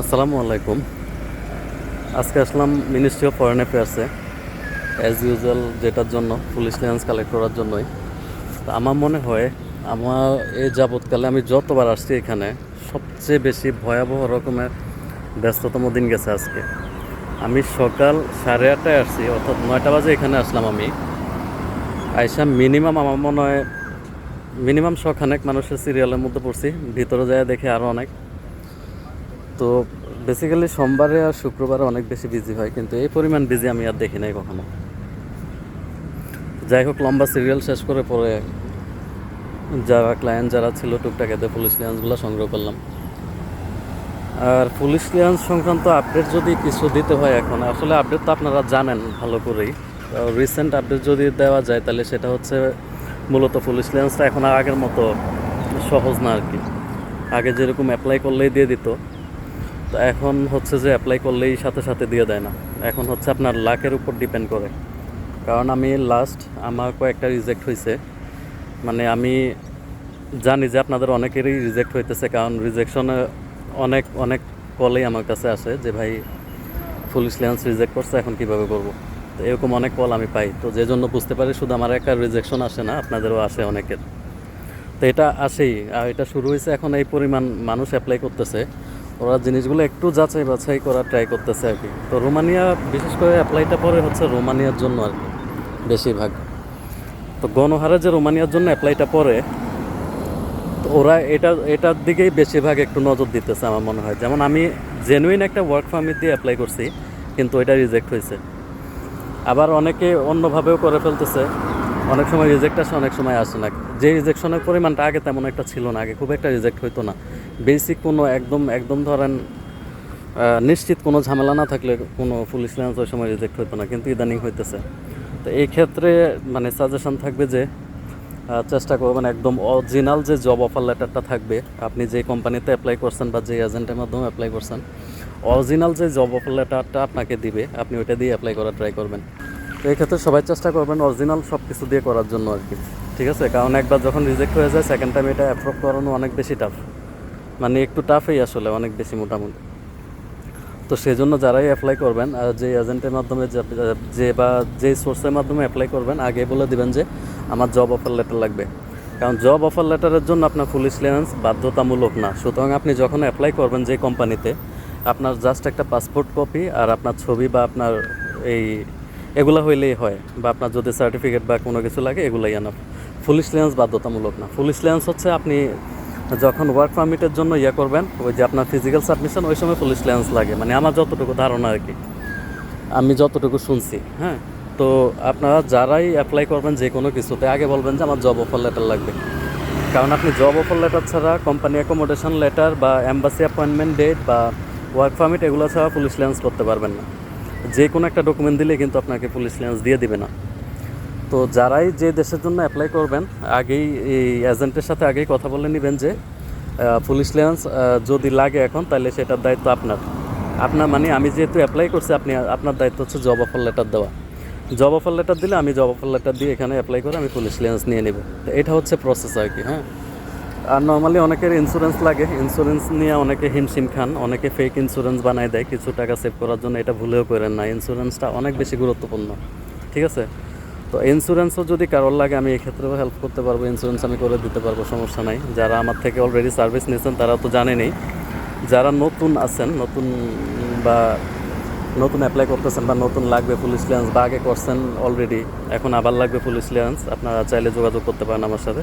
আসসালামু আলাইকুম। আজকে আসলাম মিনিস্ট্রি অফ ফরেন অ্যাফেয়ার্সে অ্যাজ ইউজুয়াল যেটার জন্য পুলিশ ক্লিয়ারেন্স কালেক্ট করার জন্যই। তো আমার মনে হয়, আমার এই যাবৎকালে আমি যতবার আসছি এখানে, সবচেয়ে বেশি ভয়াবহ রকমের ব্যস্ততম দিন গেছে আজকে। আমি সকাল সাড়ে আটটায় আসছি, অর্থাৎ নয়টা বাজে এখানে আসলাম আমি। আইসা মিনিমাম আমার মনে হয় মিনিমাম শখানেক মানুষের সিরিয়ালের মধ্যে পড়ছি, ভিতরে যায় দেখে আরও অনেক। তো বেসিক্যালি সোমবারে আর শুক্রবারে অনেক বেশি বিজি হয়, কিন্তু এই পরিমাণ বিজি আমি আর দেখি নাই কখনো। যাই হোক, লম্বা সিরিয়াল শেষ করে পরে যারা ক্লায়েন্ট যারা ছিল, টুকটাক এতে পুলিশ ক্লিয়ারেন্সগুলো সংগ্রহ করলাম। আর পুলিশ ক্লিয়ারেন্স সংক্রান্ত আপডেট যদি কিছু দিতে হয় এখন, আসলে আপডেট তো আপনারা জানেন ভালো করেই। রিসেন্ট আপডেট যদি দেওয়া যায়, তাহলে সেটা হচ্ছে মূলত পুলিশ ক্লিয়ারেন্সটা এখন আগের মতো সহজ না আর কি। আগে যেরকম অ্যাপ্লাই করলেই দিয়ে দিত। তো এখন হচ্ছে যে অ্যাপ্লাই করলেই সাথে সাথে দিয়ে দেয় না। এখন হচ্ছে আপনার লাকের উপর ডিপেন্ড করে। কারণ আমি লাস্ট আমার কয়েকটা রিজেক্ট হয়েছে মানে আমি জানি যে আপনাদের অনেকেরই রিজেক্ট হইতেছে, কারণ রিজেকশনে অনেক অনেক কলেই আমার কাছে আসে যে, ভাই পুলিশ ক্লিয়ারেন্স রিজেক্ট করছে, এখন কীভাবে করব? তো এরকম অনেক কল আমি পাই। তো যে জন্য বুঝতে পারি, শুধু আমার একা রিজেকশন আসে না, আপনাদেরও আসে অনেকের। তো এটা আসেই। আর এটা শুরু হয়েছে এখন এই পরিমাণ মানুষ অ্যাপ্লাই করতেছে। ওরা জিনিসগুলো একটু যাচাই বাছাই করার ট্রাই করতেছে আর কি। তো রোমানিয়া, বিশেষ করে অ্যাপ্লাইটা পরে হচ্ছে রোমানিয়ার জন্য আর কি, বেশিরভাগ। তো গণহারে যে রোমানিয়ার জন্য অ্যাপ্লাইটা পরে, তো ওরা এটা, এটার দিকেই বেশিরভাগ একটু নজর দিতেছে আমার মনে হয়। যেমন আমি জেনুইন একটা ওয়ার্ক পারমিট দিয়ে অ্যাপ্লাই করছি, কিন্তু এটা রিজেক্ট হয়েছে। আবার অনেকে অন্যভাবেও করে ফেলতেছে। অনেক সময় রিজেক্ট আসে অনেক সময় আসে না। যে রিজেকশনের পরিমাণটা আগে তেমন একটা ছিল না, আগে খুব একটা রিজেক্ট হইতো না। বেসিক কোনো একদম একদম ধরেন নিশ্চিত কোনো ঝামেলা না থাকলে কোনো পুলিশ ক্লিয়ারেন্স ওই সময় রিজেক্ট হইতো না, কিন্তু ইদানিং হইতেছে। তো এই ক্ষেত্রে মানে সাজেশন থাকবে যে চেষ্টা করবেন একদম অরিজিনাল যে জব অফার লেটারটা থাকবে, আপনি যে কোম্পানিতে অ্যাপ্লাই করছেন বা যে এজেন্টের মাধ্যমে অ্যাপ্লাই করছেন অরিজিনাল যে জব অফার লেটারটা আপনাকে দিবে, আপনি ওইটা দিয়ে অ্যাপ্লাই করার ট্রাই করবেন। তো এই ক্ষেত্রে সবাই চেষ্টা করবেন অরিজিনাল সব কিছু দিয়ে করার জন্য আর কি। ঠিক আছে? কারণ একবার যখন রিজেক্ট হয়ে যায় সেকেন্ড টাইম এটা অ্যাপ্রুভ করানো অনেক বেশি টাফ মানে একটু টাফই আসলে অনেক বেশি মোটামুটি। তো সেই জন্য যারাই অ্যাপ্লাই করবেন, আর যে এজেন্টের মাধ্যমে যে- যে বা যে সোর্সের মাধ্যমে অ্যাপ্লাই করবেন, আগে বলে দিবেন যে আমার জব অফার লেটার লাগবে। কারণ জব অফার লেটারের জন্য আপনার পুলিশ ক্লিয়ারেন্স বাধ্যতামূলক না। সুতরাং আপনি যখন অ্যাপ্লাই করবেন যে কোম্পানিতে আপনার জাস্ট একটা পাসপোর্ট কপি আর আপনার ছবি বা আপনার এই এগুলো হইলেই হয় বা আপনার যদি সার্টিফিকেট বা কোনো কিছু লাগে, এগুলাই আনা পুলিশ ক্লিয়ারেন্স বাধ্যতামূলক না। পুলিশ ক্লিয়ারেন্স হচ্ছে আপনি যখন ওয়ার্ক পারমিটের জন্য ইয়ে করবেন, ওই যে আপনার ফিজিক্যাল সাবমিশন ওই সময় পুলিশ ক্লিয়ারেন্স লাগে। মানে আমার যতটুকু ধারণা আর কি, আমি যতটুকু শুনছি হ্যাঁ? তো আপনারা যারাই অ্যাপ্লাই করবেন যে কোনো কিছুতে, আগে বলবেন যে আমার জব অফার লেটার লাগবে। কারণ আপনি জব অফার লেটার ছাড়া কোম্পানি অ্যাকোমোডেশন লেটার বা অ্যাম্বাসি অ্যাপয়েন্টমেন্ট ডেট বা ওয়ার্ক পারমিট এগুলো ছাড়া পুলিশ ক্লিয়ারেন্স করতে পারবেন না। যে কোনো একটা ডকুমেন্ট দিলে কিন্তু আপনাকে পুলিশ ক্লিয়ারেন্স দিয়ে দিবে না। তো যারাই যে দেশের জন্য অ্যাপ্লাই করবেন, আগেই এই এজেন্টের সাথে আগেই কথা বলে নেবেন যে পুলিশ ক্লিয়ারেন্স যদি লাগে এখন, তাহলে সেটার দায়িত্ব আপনার। আপনার মানে আমি যেহেতু অ্যাপ্লাই করছি, আপনি, আপনার দায়িত্ব হচ্ছে জব অফার লেটার দেওয়া। জব অফার লেটার দিলে আমি জব অফার লেটার দিয়ে এখানে অ্যাপ্লাই করে আমি পুলিশ ক্লিয়ারেন্স নিয়ে নেব। তো এটা হচ্ছে প্রসেস আর কি হ্যাঁ? আর নর্মালি অনেকের ইন্স্যুরেন্স লাগে। ইন্স্যুরেন্স নিয়ে অনেকে হিমশিম খান, অনেকে ফেক ইন্স্যুরেন্স বানায় দেয়, কিছু টাকা সেভ করার জন্য এটা ভুলেও করেন না। ইন্স্যুরেন্সটা অনেক বেশি গুরুত্বপূর্ণ, ঠিক আছে? তো ইন্স্যুরেন্সও যদি কারোর লাগে, আমি এই ক্ষেত্রেও হেল্প করতে পারব ইন্স্যুরেন্স আমি করে দিতে পারব, সমস্যা নাই। যারা আমার থেকে অলরেডি সার্ভিস নিয়েছেন, তারা তো জানেনই। যারা নতুন আছেন, নতুন বা নতুন অ্যাপ্লাই করতেছেন বা নতুন লাগবে পুলিশ ক্লিয়ারেন্স বা আগে করছেন অলরেডি এখন আবার লাগবে পুলিশ ক্লিয়ারেন্স আপনারা চাইলে যোগাযোগ করতে পারেন আমার সাথে।